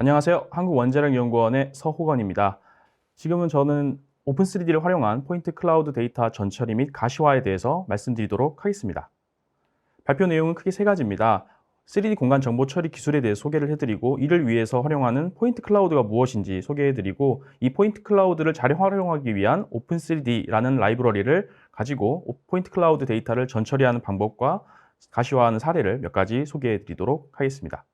안녕하세요. 한국원자력연구원의 서호건입니다. 지금은 저는 오픈3D를 활용한 포인트 클라우드 데이터 전처리 및 가시화에 대해서 말씀드리도록 하겠습니다. 발표 내용은 크게 세 가지입니다. 3D 공간 정보 처리 기술에 대해 소개를 해드리고 이를 위해서 활용하는 포인트 클라우드가 무엇인지 소개해드리고 이 포인트 클라우드를 잘 활용하기 위한 오픈3D라는 라이브러리를 가지고 포인트 클라우드 데이터를 전처리하는 방법과 가시화하는 사례를 몇 가지 소개해드리도록 하겠습니다.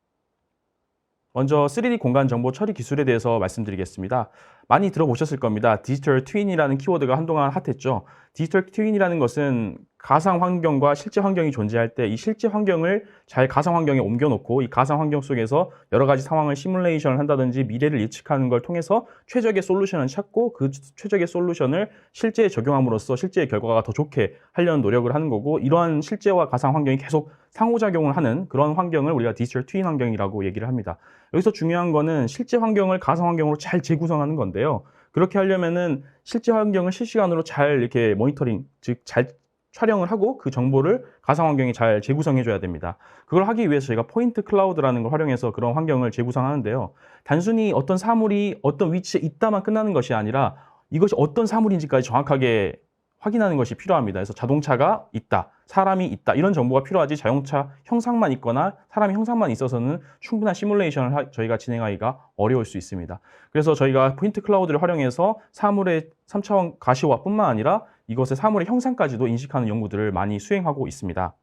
먼저 3D 공간 정보 처리 기술에 대해서 말씀드리겠습니다. 많이 들어보셨을 겁니다. 디지털 트윈이라는 키워드가 한동안 핫했죠. 디지털 트윈이라는 것은 가상 환경과 실제 환경이 존재할 때 이 실제 환경을 잘 가상 환경에 옮겨놓고 이 가상 환경 속에서 여러 가지 상황을 시뮬레이션을 한다든지 미래를 예측하는 걸 통해서 최적의 솔루션을 찾고 그 최적의 솔루션을 실제에 적용함으로써 실제의 결과가 더 좋게 하려는 노력을 하는 거고 이러한 실제와 가상 환경이 계속 상호작용을 하는 그런 환경을 우리가 디지털 트윈 환경이라고 얘기를 합니다. 여기서 중요한 거는 실제 환경을 가상 환경으로 잘 재구성하는 건데요. 그렇게 하려면은 실제 환경을 실시간으로 잘 이렇게 모니터링, 즉 잘 촬영을 하고 그 정보를 가상 환경에 잘 재구성해 줘야 됩니다. 그걸 하기 위해서 저희가 포인트 클라우드라는 걸 활용해서 그런 환경을 재구성하는데요. 단순히 어떤 사물이 어떤 위치에 있다만 끝나는 것이 아니라 이것이 어떤 사물인지까지 정확하게 확인하는 것이 필요합니다. 그래서 자동차가 있다, 사람이 있다 이런 정보가 필요하지 자동차 형상만 있거나 사람의 형상만 있어서는 충분한 시뮬레이션을 하, 저희가 진행하기가 어려울 수 있습니다. 그래서 저희가 포인트 클라우드를 활용해서 사물의 3차원 가시화뿐만 아니라 이것의 사물의 형상까지도 인식하는 연구들을 많이 수행하고 있습니다.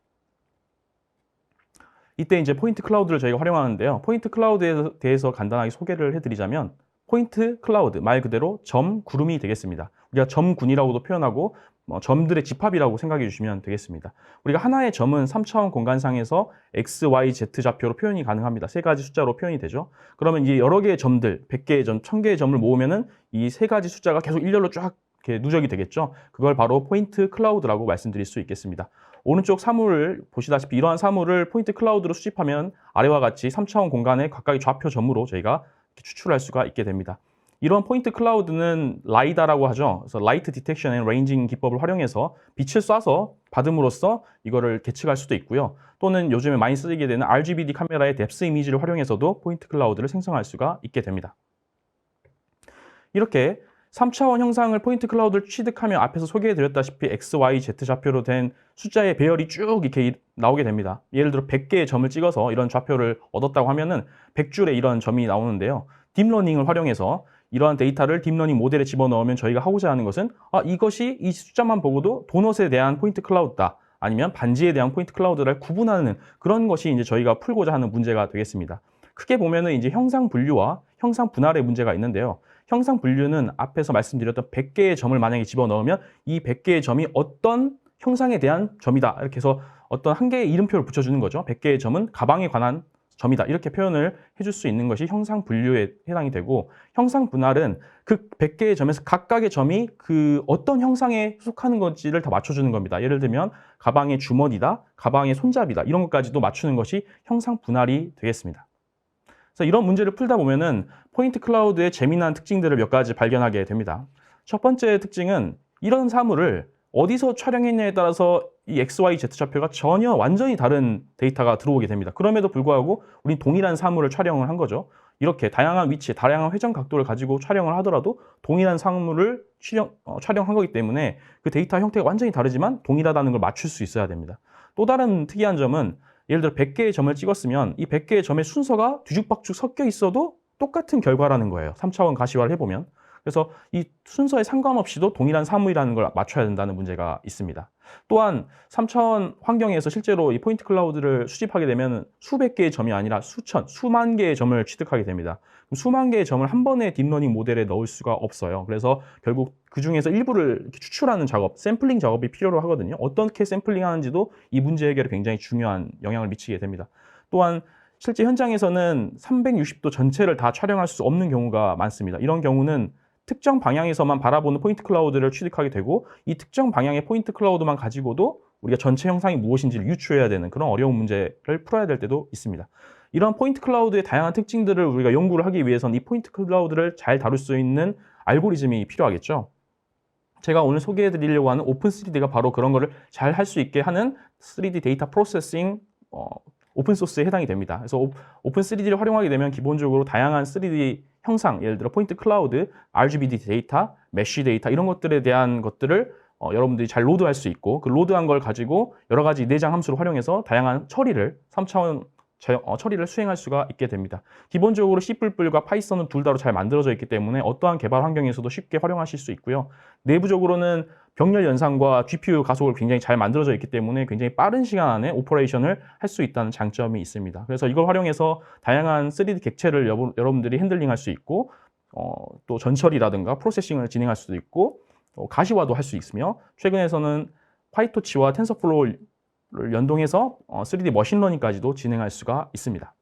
이때 이제 포인트 클라우드를 저희가 활용하는데요. 포인트 클라우드에 대해서 간단하게 소개를 해드리자면 포인트 클라우드 말 그대로 점 구름이 되겠습니다. 우리가 점군이라고도 표현하고 뭐 점들의 집합이라고 생각해 주시면 되겠습니다. 우리가 하나의 점은 3차원 공간상에서 x, y, z 좌표로 표현이 가능합니다. 세 가지 숫자로 표현이 되죠. 그러면 이 여러 개의 점들, 100개의 점, 1000개의 점을 모으면은 이 세 가지 숫자가 계속 일렬로 쫙 누적이 되겠죠. 그걸 바로 포인트 클라우드라고 말씀드릴 수 있겠습니다. 오른쪽 사물을 보시다시피 이러한 사물을 포인트 클라우드로 수집하면 아래와 같이 3차원 공간의 각각의 좌표 점으로 저희가 추출할 수가 있게 됩니다. 이런 포인트 클라우드는 라이다라고 하죠. 그래서 라이트 디텍션 앤 레인징 기법을 활용해서 빛을 쏴서 받음으로써 이거를 계측할 수도 있고요. 또는 요즘에 많이 쓰게 되는 RGBD 카메라의 뎁스 이미지를 활용해서도 포인트 클라우드를 생성할 수가 있게 됩니다. 이렇게 3차원 형상을 포인트 클라우드를 취득하며 앞에서 소개해드렸다시피 X, Y, Z 좌표로 된 숫자의 배열이 쭉 이렇게 나오게 됩니다. 예를 들어 100개의 점을 찍어서 이런 좌표를 얻었다고 하면은 100줄의 이런 점이 나오는데요. 딥러닝을 활용해서 이러한 데이터를 딥러닝 모델에 집어넣으면 저희가 하고자 하는 것은 아 이것이 이 숫자만 보고도 도넛에 대한 포인트 클라우드다. 아니면 반지에 대한 포인트 클라우드를 구분하는 그런 것이 이제 저희가 풀고자 하는 문제가 되겠습니다. 크게 보면은 이제 형상 분류와 형상 분할의 문제가 있는데요. 형상 분류는 앞에서 말씀드렸던 100개의 점을 만약에 집어넣으면 이 100개의 점이 어떤 형상에 대한 점이다. 이렇게 해서 어떤 한 개의 이름표를 붙여주는 거죠. 100개의 점은 가방에 관한 점이다. 이렇게 표현을 해줄 수 있는 것이 형상 분류에 해당이 되고 형상 분할은 그 100개의 점에서 각각의 점이 그 어떤 형상에 속하는 건지를 다 맞춰주는 겁니다. 예를 들면 가방의 주머니다, 가방의 손잡이다. 이런 것까지도 맞추는 것이 형상 분할이 되겠습니다. 그래서 이런 문제를 풀다 보면은 포인트 클라우드의 재미난 특징들을 몇 가지 발견하게 됩니다. 첫 번째 특징은 이런 사물을 어디서 촬영했냐에 따라서 이 XYZ 좌표가 전혀 완전히 다른 데이터가 들어오게 됩니다. 그럼에도 불구하고 우린 동일한 사물을 촬영을 한 거죠. 이렇게 다양한 위치, 다양한 회전 각도를 가지고 촬영을 하더라도 동일한 사물을 촬영, 어, 촬영한 거기 때문에 그 데이터 형태가 완전히 다르지만 동일하다는 걸 맞출 수 있어야 됩니다. 또 다른 특이한 점은 예를 들어 100개의 점을 찍었으면 이 100개의 점의 순서가 뒤죽박죽 섞여 있어도 똑같은 결과라는 거예요. 3차원 가시화를 해보면. 그래서 이 순서에 상관없이도 동일한 사물이라는 걸 맞춰야 된다는 문제가 있습니다. 또한 3차원 환경에서 실제로 이 포인트 클라우드를 수집하게 되면 수백 개의 점이 아니라 수천, 수만 개의 점을 취득하게 됩니다. 수만 개의 점을 한 번에 딥러닝 모델에 넣을 수가 없어요. 그래서 결국 그 중에서 일부를 추출하는 작업, 샘플링 작업이 필요로 하거든요. 어떻게 샘플링 하는지도 이 문제 해결에 굉장히 중요한 영향을 미치게 됩니다. 또한 실제 현장에서는 360도 전체를 다 촬영할 수 없는 경우가 많습니다. 이런 경우는 특정 방향에서만 바라보는 포인트 클라우드를 취득하게 되고 이 특정 방향의 포인트 클라우드만 가지고도 우리가 전체 형상이 무엇인지를 유추해야 되는 그런 어려운 문제를 풀어야 될 때도 있습니다. 이런 포인트 클라우드의 다양한 특징들을 우리가 연구를 하기 위해서는 이 포인트 클라우드를 잘 다룰 수 있는 알고리즘이 필요하겠죠. 제가 오늘 소개해 드리려고 하는 오픈 3D가 바로 그런 거를 잘 할 수 있게 하는 3D 데이터 프로세싱 어, 오픈 소스에 해당이 됩니다. 그래서 오- 오픈 3D를 활용하게 되면 기본적으로 다양한 3D 형상, 예를 들어 포인트 클라우드, RGB 데이터, 메쉬 데이터 이런 것들에 대한 것들을 어, 여러분들이 잘 로드할 수 있고 그 로드한 걸 가지고 여러 가지 내장 함수를 활용해서 다양한 처리를 3차원 어, 처리를 수행할 수가 있게 됩니다. 기본적으로 C++과 파이썬은 둘 다로 잘 만들어져 있기 때문에 어떠한 개발 환경에서도 쉽게 활용하실 수 있고요. 내부적으로는 병렬 연산과 GPU 가속을 굉장히 잘 만들어져 있기 때문에 굉장히 빠른 시간 안에 오퍼레이션을 할 수 있다는 장점이 있습니다. 그래서 이걸 활용해서 다양한 3D 객체를 여러, 여러분들이 핸들링할 수 있고 어, 또 전처리라든가 프로세싱을 진행할 수도 있고 어, 가시화도 할 수 있으며 최근에서는 파이토치와 텐서플로우 를 연동해서 어, 3D 머신러닝까지도 진행할 수가 있습니다.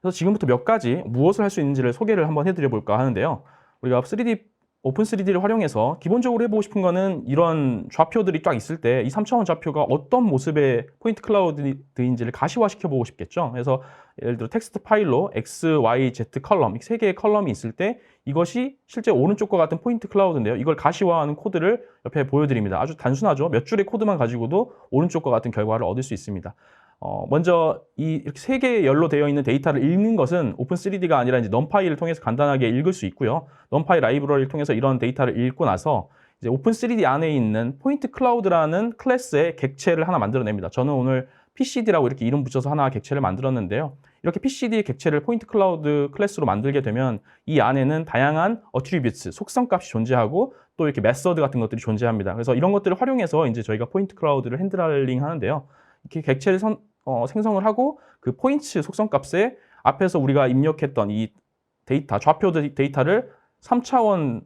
그래서 지금부터 몇 가지 무엇을 할 수 있는지를 소개를 한번 해드려 볼까 하는데요. 우리가 3D 오픈 3D를 활용해서 기본적으로 해보고 싶은 거는 이런 좌표들이 쫙 있을 때 이 3차원 좌표가 어떤 모습의 포인트 클라우드인지를 가시화시켜 보고 싶겠죠. 그래서 예를 들어 텍스트 파일로 X, Y, Z 컬럼, 이 세 개의 컬럼이 있을 때 이것이 실제 오른쪽과 같은 포인트 클라우드인데요. 이걸 가시화하는 코드를 옆에 보여드립니다. 아주 단순하죠. 몇 줄의 코드만 가지고도 오른쪽과 같은 결과를 얻을 수 있습니다. 어, 먼저 이 이렇게 세 개의 열로 되어 있는 데이터를 읽는 것은 오픈 3D가 아니라 이제 넘파이를 통해서 간단하게 읽을 수 있고요. 넘파이 라이브러리를 통해서 이런 데이터를 읽고 나서 이제 오픈 3D 안에 있는 포인트 클라우드라는 클래스의 객체를 하나 만들어냅니다. 저는 오늘 PCD라고 이렇게 이름 붙여서 하나 객체를 만들었는데요. 이렇게 PCD 객체를 포인트 클라우드 클래스로 만들게 되면 이 안에는 다양한 어트리뷰츠, 속성값이 존재하고 또 이렇게 메서드 같은 것들이 존재합니다. 그래서 이런 것들을 활용해서 이제 저희가 포인트 클라우드를 핸들링 하는데요. 이렇게 객체를 선, 어, 생성을 하고 그 포인트 속성 값에 앞에서 우리가 입력했던 이 데이터, 좌표 데- 데이터를 3차원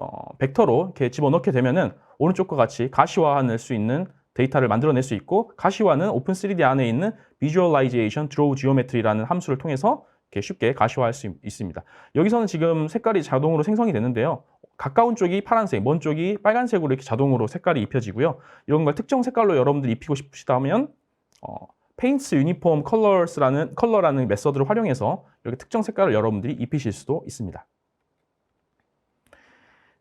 어, 벡터로 이렇게 집어넣게 되면은 오른쪽과 같이 가시화할 수 있는 데이터를 만들어낼 수 있고 가시화는 오픈 3D 안에 있는 Visualization Draw Geometry라는 함수를 통해서 쉽게 가시화할 수 있- 있습니다. 여기서는 지금 색깔이 자동으로 생성이 되는데요. 가까운 쪽이 파란색, 먼 쪽이 빨간색으로 이렇게 자동으로 색깔이 입혀지고요. 이런 걸 특정 색깔로 여러분들이 입히고 싶으시다면 어, Paints Uniform Colors라는 컬러라는 메서드를 활용해서 이렇게 특정 색깔을 여러분들이 입히실 수도 있습니다.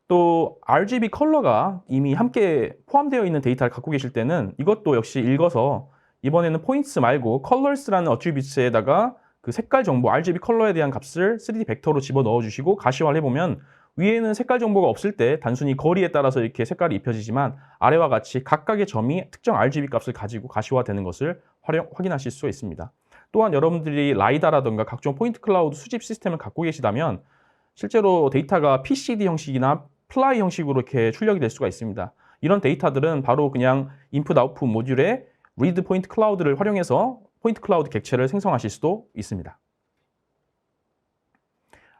또 RGB 컬러가 이미 함께 포함되어 있는 데이터를 갖고 계실 때는 이것도 역시 읽어서 이번에는 포인트스 말고 컬러스라는 어트리뷰츠에다가 그 색깔 정보 RGB 컬러에 대한 값을 3D 벡터로 집어 넣어 주시고 가시화를 해보면 위에는 색깔 정보가 없을 때 단순히 거리에 따라서 이렇게 색깔이 입혀지지만 아래와 같이 각각의 점이 특정 RGB 값을 가지고 가시화되는 것을 활용, 확인하실 수 있습니다. 또한 여러분들이 라이다라든가 각종 포인트 클라우드 수집 시스템을 갖고 계시다면 실제로 데이터가 PCD 형식이나 플라이 형식으로 이렇게 출력이 될 수가 있습니다. 이런 데이터들은 바로 그냥 인풋 아웃풋 모듈에 리드 포인트 클라우드를 활용해서 포인트 클라우드 객체를 생성하실 수도 있습니다.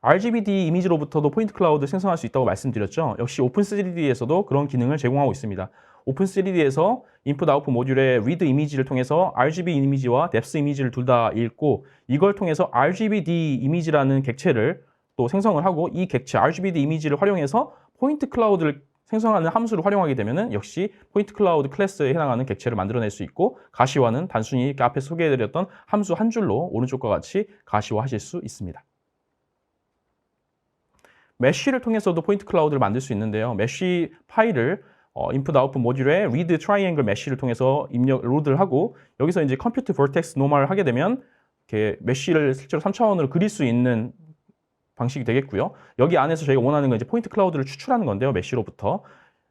RGBD 이미지로부터도 포인트 클라우드 생성할 수 있다고 말씀드렸죠. 역시 오픈 3D에서도 그런 기능을 제공하고 있습니다. 오픈 3D에서 인풋 아웃풋 모듈의 리드 이미지를 통해서 RGB 이미지와 뎁스 이미지를 둘 다 읽고 이걸 통해서 RGBD 이미지라는 객체를 또 생성을 하고 이 객체 RGBD 이미지를 활용해서 포인트 클라우드를 생성하는 함수를 활용하게 되면은 역시 포인트 클라우드 클래스에 해당하는 객체를 만들어낼 수 있고 가시화는 단순히 앞에 소개해드렸던 함수 한 줄로 오른쪽과 같이 가시화하실 수 있습니다. 메쉬를 통해서도 포인트 클라우드를 만들 수 있는데요. 메쉬 파일을 어, 인풋 아웃풋 모듈에 read triangle 메쉬를 통해서 입력 로드를 하고 여기서 이제 컴퓨터 vortex 노멀을 하게 되면 이렇게 메쉬를 실제로 3차원으로 그릴 수 있는 방식이 되겠고요. 여기 안에서 저희가 원하는 건 이제 포인트 클라우드를 추출하는 건데요. 메쉬로부터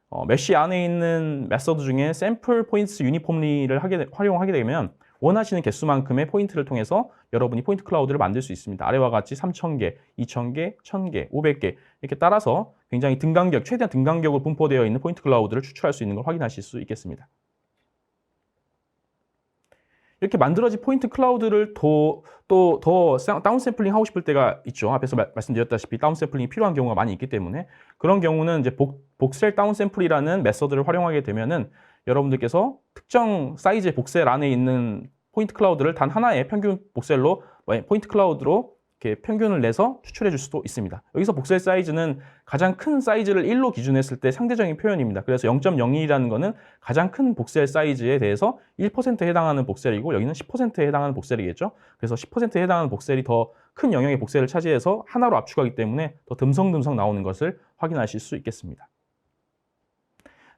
어, 메쉬 안에 있는 메서드 중에 샘플 포인트 유니폼리를 하게 되- 활용하게 되면 원하시는 개수만큼의 포인트를 통해서 여러분이 포인트 클라우드를 만들 수 있습니다. 아래와 같이 3,000개, 2,000개, 1,000개, 500개 이렇게 따라서 굉장히 등간격, 최대한 등간격으로 분포되어 있는 포인트 클라우드를 추출할 수 있는 걸 확인하실 수 있겠습니다. 이렇게 만들어진 포인트 클라우드를 또더 다운 샘플링 하고 싶을 때가 있죠. 앞에서 마- 말씀드렸다시피 다운 샘플링이 필요한 경우가 많이 있기 때문에 그런 경우는 이제 복, 복셀 다운 샘플이라는 메서드를 활용하게 되면은 여러분들께서 특정 사이즈의 복셀 안에 있는 포인트 클라우드를 단 하나의 평균 복셀로 포인트 클라우드로 이렇게 평균을 내서 추출해 줄 수도 있습니다. 여기서 복셀 사이즈는 가장 큰 사이즈를 1로 기준했을 때 상대적인 표현입니다. 그래서 0.01이라는 거는 가장 큰 복셀 사이즈에 대해서 1%에 해당하는 복셀이고 여기는 10%에 해당하는 복셀이겠죠. 그래서 10%에 해당하는 복셀이 더 큰 영역의 복셀을 차지해서 하나로 압축하기 때문에 더 듬성듬성 나오는 것을 확인하실 수 있겠습니다.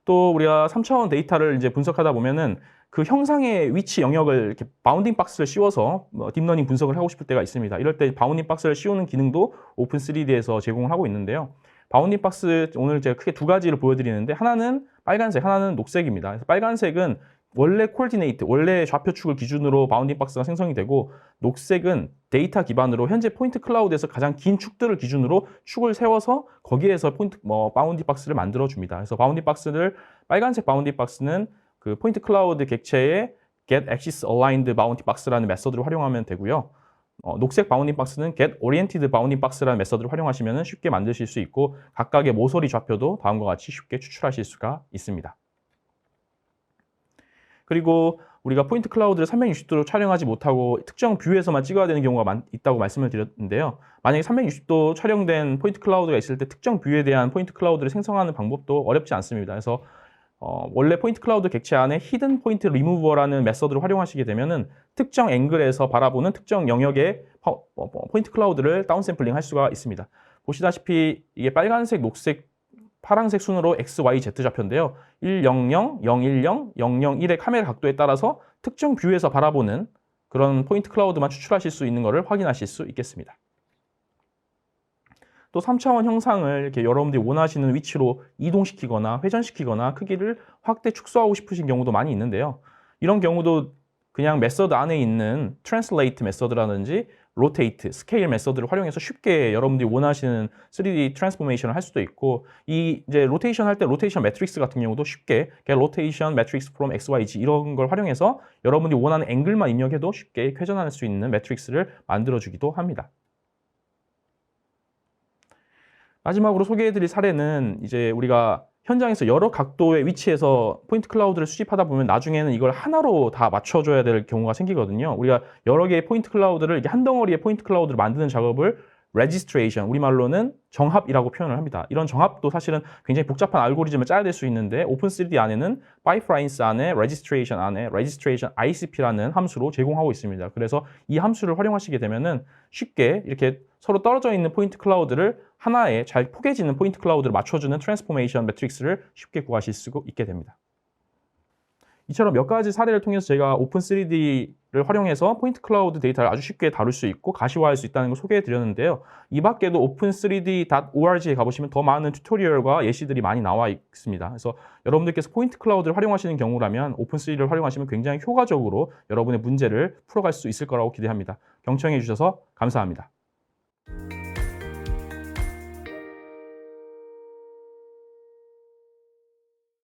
또 우리가 3차원 데이터를 이제 분석하다 보면은 그 형상의 위치 영역을 이렇게 바운딩 박스를 씌워서 뭐 딥러닝 분석을 하고 싶을 때가 있습니다. 이럴 때 바운딩 박스를 씌우는 기능도 오픈 3D에서 제공을 하고 있는데요. 바운딩 박스 오늘 제가 크게 두 가지를 보여드리는데 하나는 빨간색, 하나는 녹색입니다. 그래서 빨간색은 원래 코디네이트, 원래 좌표축을 기준으로 바운딩 박스가 생성이 되고 녹색은 데이터 기반으로 현재 포인트 클라우드에서 가장 긴 축들을 기준으로 축을 세워서 거기에서 포인트 뭐 바운딩 박스를 만들어 줍니다. 그래서 바운딩 박스를 빨간색 바운딩 박스는 그 포인트 클라우드 객체의 get axis aligned bounding box라는 메서드를 활용하면 되고요. 어, 녹색 바운딩 박스는 get oriented bounding box라는 메서드를 활용하시면 쉽게 만드실 수 있고 각각의 모서리 좌표도 다음과 같이 쉽게 추출하실 수가 있습니다. 그리고 우리가 포인트 클라우드를 360도로 촬영하지 못하고 특정 뷰에서만 찍어야 되는 경우가 많, 있다고 말씀을 드렸는데요. 만약에 360도 촬영된 포인트 클라우드가 있을 때 특정 뷰에 대한 포인트 클라우드를 생성하는 방법도 어렵지 않습니다. 그래서 어, 원래 포인트 클라우드 객체 안에 히든 포인트 리무버라는 메서드를 활용하시게 되면은 특정 앵글에서 바라보는 특정 영역의 어, 어, 포인트 클라우드를 다운 샘플링 할 수가 있습니다. 보시다시피 이게 빨간색, 녹색, 파란색 순으로 X, Y, Z 좌표인데요. 100, 010, 001의 카메라 각도에 따라서 특정 뷰에서 바라보는 그런 포인트 클라우드만 추출하실 수 있는 것을 확인하실 수 있겠습니다. 또 3차원 형상을 이렇게 여러분들이 원하시는 위치로 이동시키거나 회전시키거나 크기를 확대 축소하고 싶으신 경우도 많이 있는데요. 이런 경우도 그냥 메서드 안에 있는 translate 메서드라든지 rotate, scale 메서드를 활용해서 쉽게 여러분들이 원하시는 3D 트랜스포메이션을 할 수도 있고 이 이제 로테이션 할 때 로테이션 매트릭스 같은 경우도 쉽게 로테이션 매트릭스 from XYZ 이런 걸 활용해서 여러분들이 원하는 앵글만 입력해도 쉽게 회전할 수 있는 매트릭스를 만들어 주기도 합니다. 마지막으로 소개해 드릴 사례는 이제 우리가 현장에서 여러 각도의 위치에서 포인트 클라우드를 수집하다 보면 나중에는 이걸 하나로 다 맞춰줘야 될 경우가 생기거든요. 우리가 여러 개의 포인트 클라우드를 한 덩어리의 포인트 클라우드를 만드는 작업을 registration, 우리말로는 정합이라고 표현을 합니다. 이런 정합도 사실은 굉장히 복잡한 알고리즘을 짜야 될 수 있는데 오픈3D 안에는 바이프라인스 안에 registration 안에 registration ICP라는 함수로 제공하고 있습니다. 그래서 이 함수를 활용하시게 되면은 쉽게 이렇게 서로 떨어져 있는 포인트 클라우드를 하나에 잘 포개지는 포인트 클라우드를 맞춰주는 트랜스포메이션 매트릭스를 쉽게 구하실 수 있게 됩니다. 이처럼 몇 가지 사례를 통해서 제가 오픈 3D를 활용해서 포인트 클라우드 데이터를 아주 쉽게 다룰 수 있고 가시화할 수 있다는 걸 소개해 드렸는데요. 이 밖에도 open3d.org에 가보시면 더 많은 튜토리얼과 예시들이 많이 나와 있습니다. 그래서 여러분들께서 포인트 클라우드를 활용하시는 경우라면 오픈 3D를 활용하시면 굉장히 효과적으로 여러분의 문제를 풀어갈 수 있을 거라고 기대합니다. 경청해 주셔서 감사합니다.